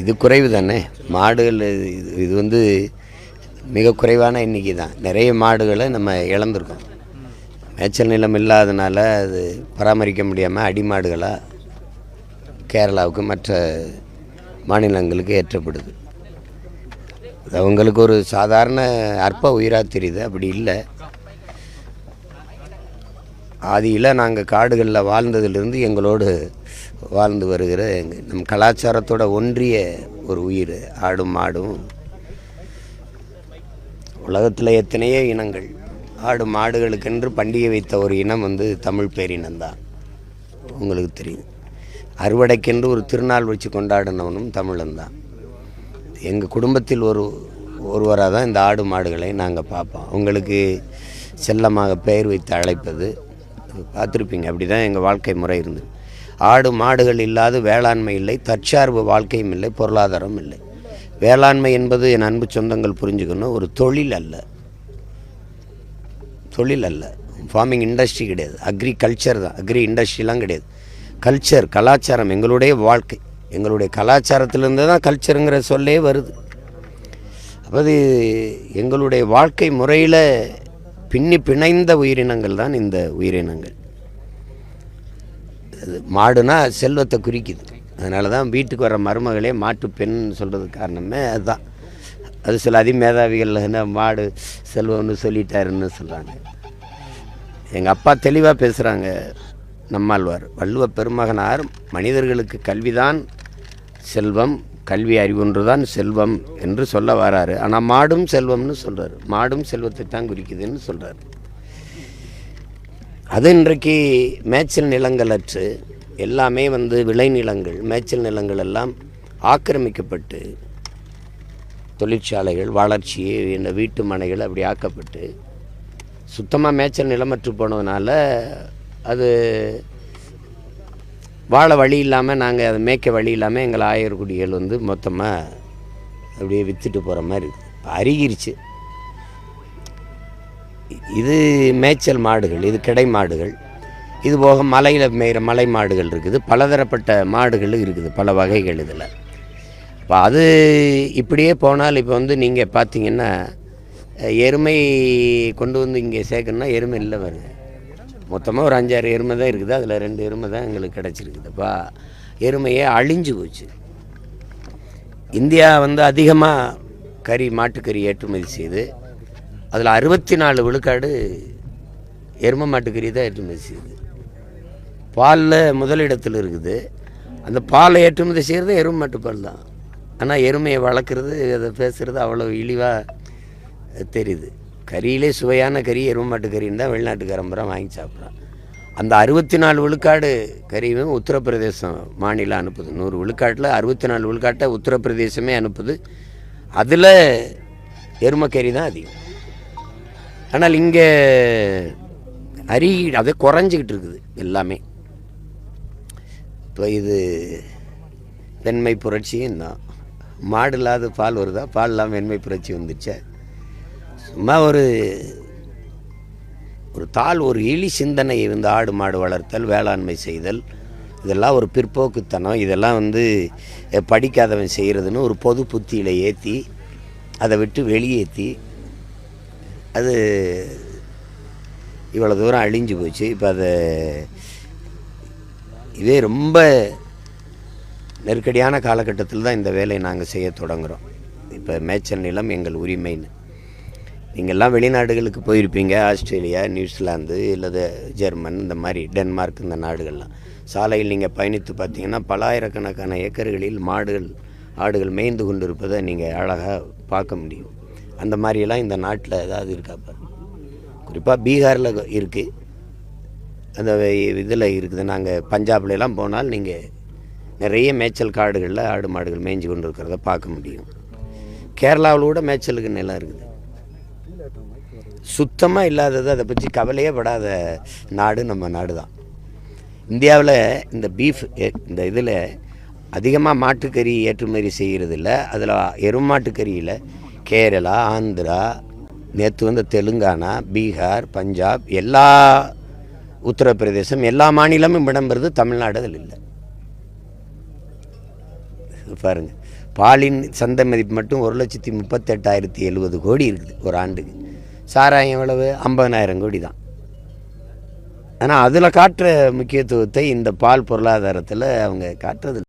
இது குறைவு தானே? மாடுகள் இது இது வந்து மிக குறைவான எண்ணிக்கை தான். நிறைய மாடுகளை நம்ம இழந்திருக்கோம். மேய்ச்சல் நிலம் இல்லாதனால அது பராமரிக்க முடியாமல் அடிமாடுகளாக கேரளாவுக்கு மற்ற மாநிலங்களுக்கு ஏற்றப்படுது. அது அவங்களுக்கு ஒரு சாதாரண அற்ப உயிராக தெரியுது. அப்படி இல்லை. ஆதியில் நாங்கள் காடுகளில் வாழ்ந்ததிலிருந்து எங்களோடு வாழ்ந்து வருகிற எங்கள் நம் கலாச்சாரத்தோட ஒன்றிய ஒரு உயிர் ஆடும் மாடும். உலகத்தில் எத்தனையோ இனங்கள் ஆடு மாடுகளுக்கென்று பண்டிகை வைத்த ஒரு இனம் வந்து தமிழ் பேரினம்தான் உங்களுக்கு தெரியும். அறுவடைக்கென்று ஒரு திருநாள் வச்சு கொண்டாடினவனும் தமிழன்தான் எங்கள் குடும்பத்தில் ஒரு ஒருவராக தான் இந்த ஆடு மாடுகளை நாங்கள் பார்ப்போம். அவங்களுக்கு செல்லமாக பெயர் வைத்து அழைப்பது பார்த்துருப்பீங்க. அப்படி தான் எங்கள் வாழ்க்கை முறை இருந்தது. ஆடு மாடுகள் இல்லாத வேளாண்மை இல்லை தற்சார்பு வாழ்க்கையும் இல்லை பொருளாதாரம் இல்லை. வேளாண்மை என்பது என் அன்பு சொந்தங்கள் புரிஞ்சுக்கணும் ஒரு தொழில் அல்ல. தொழில் அல்ல. ஃபார்மிங் இண்டஸ்ட்ரி கிடையாது. அக்ரிகல்ச்சர் தான். அக்ரி இண்டஸ்ட்ரிலாம் கிடையாது. கல்ச்சர் கலாச்சாரம் எங்களுடைய வாழ்க்கை. எங்களுடைய கலாச்சாரத்திலேருந்து தான் கல்ச்சருங்கிற சொல்லே வருது. அப்போ அது எங்களுடைய வாழ்க்கை முறையில் பின்னி பிணைந்த உயிரினங்கள் தான் இந்த உயிரினங்கள். அது மாடுனா செல்வத்தை குறிக்குது. அதனால தான் வீட்டுக்கு வர மருமகளே மாட்டு பெண் சொல்கிறதுக்கு காரணமே அதுதான். அது சில அதிமேதாவிகள் என்ன மாடு செல்வம்னு சொல்லிட்டாருன்னு சொல்கிறாங்க எங்கள் அப்பா தெளிவாக பேசுகிறாங்க நம்மாழ்வார். வள்ளுவ பெருமகனார் மனிதர்களுக்கு கல்விதான் செல்வம் கல்வி அறிவுன்று தான் செல்வம் என்று சொல்ல வராரு. ஆனால் மாடும் செல்வம்னு சொல்கிறார் மாடும் செல்வத்தை தான் குறிக்குதுன்னு சொல்கிறார் அது இன்றைக்கு மேய்ச்சல் நிலங்கள் அற்று எல்லாமே வந்து விளைநிலங்கள் மேய்ச்சல் நிலங்கள் எல்லாம் ஆக்கிரமிக்கப்பட்டு தொழிற்சாலைகள் வளர்ச்சி இந்த வீட்டு மனைகள் அப்படி ஆக்கப்பட்டு சுத்தமாக மேய்ச்சல் நிலமற்று போனதுனால அது வாழ வழி இல்லாமல் நாங்கள் அதை மேய்க்க வழி இல்லாமல் எங்கள் ஆயர்குடிகள் வந்து மொத்தமாக அப்படியே விற்றுட்டு போகிற மாதிரி இருக்குது அருகிருச்சு. இது மேய்ச்சல் மாடுகள் இது கிடை மாடுகள். இது போக மலையில் மேய்கிற மலை மாடுகள் இருக்குது. பலதரப்பட்ட மாடுகள் இருக்குது பல வகைகள் இதில். இப்போ அது இப்படியே போனால் இப்போ வந்து நீங்கள் பார்த்தீங்கன்னா எருமை கொண்டு வந்து இங்கே சேர்க்கணுன்னா எருமை இல்லை வருது மொத்தமாக ஒரு அஞ்சாறு எருமை தான் இருக்குது. அதில் ரெண்டு எருமை தான் எங்களுக்கு கிடச்சிருக்குதுப்பா எருமையே அழிஞ்சு போச்சு. இந்தியா வந்து அதிகமாக கறி மாட்டுக்கறி ஏற்றுமதி செய்து அதில் அறுபத்தி நாலு விழுக்காடு எருமை மாட்டுக்கறி தான் ஏற்றுமதி செய்யுது. பாலில் முதலிடத்தில் இருக்குது. அந்த பாலை ஏற்றுமதி செய்கிறது எருமை மாட்டு பால் தான். ஆனால் எருமையை வளர்க்குறது அதை பேசுகிறது அவ்வளோ இழிவாக தெரியுது. கறியிலே சுவையான கறி எருமை மாட்டு கறின்னு தான் வெளிநாட்டுக்காரன் பூரா வாங்கி சாப்பிட்றான். அந்த அறுபத்தி நாலு விழுக்காடு கறியும் உத்தரப்பிரதேசம் மாநிலம் அனுப்புது. நூறு விழுக்காட்டில் அறுபத்தி நாலு விழுக்காட்டை உத்தரப்பிரதேசமே அனுப்புது. அதில் எருமக்கறி தான் அதிகம். ஆனால் இங்கே அரி அதை குறைஞ்சிக்கிட்டு இருக்குது எல்லாமே. இப்போ இது வெண்மை புரட்சியும் தான் மாடு இல்லாத பால் வருதா? பால் இல்லாமல் வெண்மை புரட்சி வந்துச்சே சும்மா ஒரு ஒரு தாள் ஒரு இழி சிந்தனை வந்து ஆடு மாடு வளர்த்தல் வேளாண்மை செய்தல் இதெல்லாம் ஒரு பிற்போக்குத்தனம். இதெல்லாம் வந்து படிக்காதவன் செய்கிறதுன்னு ஒரு பொது புத்தியில் ஏற்றி அதை விட்டு வெளியேற்றி அது இவ்வளோ தூரம் அழிஞ்சு போச்சு. இப்போ அதை இதே ரொம்ப நெருக்கடியான காலகட்டத்தில் தான் இந்த வேலையை நாங்கள் செய்ய தொடங்குறோம். இப்போ மேய்ச்சல் நிலம் எங்கள் உரிமைன்னு. நீங்கள்லாம் வெளிநாடுகளுக்கு போயிருப்பீங்க ஆஸ்திரேலியா நியூசிலாந்து இல்லது ஜெர்மன் இந்த மாதிரி டென்மார்க் இந்த நாடுகள்லாம். சாலையில் நீங்கள் பயணித்து பார்த்தீங்கன்னா பலாயிரக்கணக்கான ஏக்கர்களில் மாடுகள் ஆடுகள் மேய்ந்து கொண்டு இருப்பதை நீங்கள் அழகாக பார்க்க முடியும். அந்த மாதிரியெல்லாம் இந்த நாட்டில் ஏதாவது இருக்காப்பா குறிப்பாக பீகாரில் இருக்குது அந்த இதில் இருக்குது. நாங்கள் பஞ்சாப்லாம் போனால் நீங்கள் நிறைய மேய்ச்சல் காடுகளில் ஆடு மாடுகள் மேய்ஞ்சு கொண்டு இருக்கிறத பார்க்க முடியும். கேரளாவில் கூட மேய்ச்சலுக்கு நிலம் இருக்குது. சுத்தமாக இல்லாதது அதை பற்றி கவலையே படாத நாடு நம்ம நாடு தான் இந்தியாவில் இந்த பீஃப் இந்த இதில் அதிகமாக மாட்டுக்கறி ஏற்றுமதி செய்கிறது இல்லை அதில் எருமாட்டுக்கறியில் கேரளா ஆந்திரா நேற்று வந்து தெலுங்கானா பீகார் பஞ்சாப் எல்லா உத்தரப்பிரதேசம் எல்லா மாநிலமும் இடம்பெறுது தமிழ்நாடு அதில் இல்லை. பாருங்கள் பாலின் சந்தை மதிப்பு மட்டும் ஒரு லட்சத்தி முப்பத்தெட்டாயிரத்தி எழுபது கோடி இருக்குது ஒரு ஆண்டுக்கு. சாராயம் எவ்வளவு? ஐம்பதனாயிரம் கோடி தான். ஆனால் அதில் காட்டுற முக்கியத்துவத்தை இந்த பால் பொருளாதாரத்தில் அவங்க காட்டுறது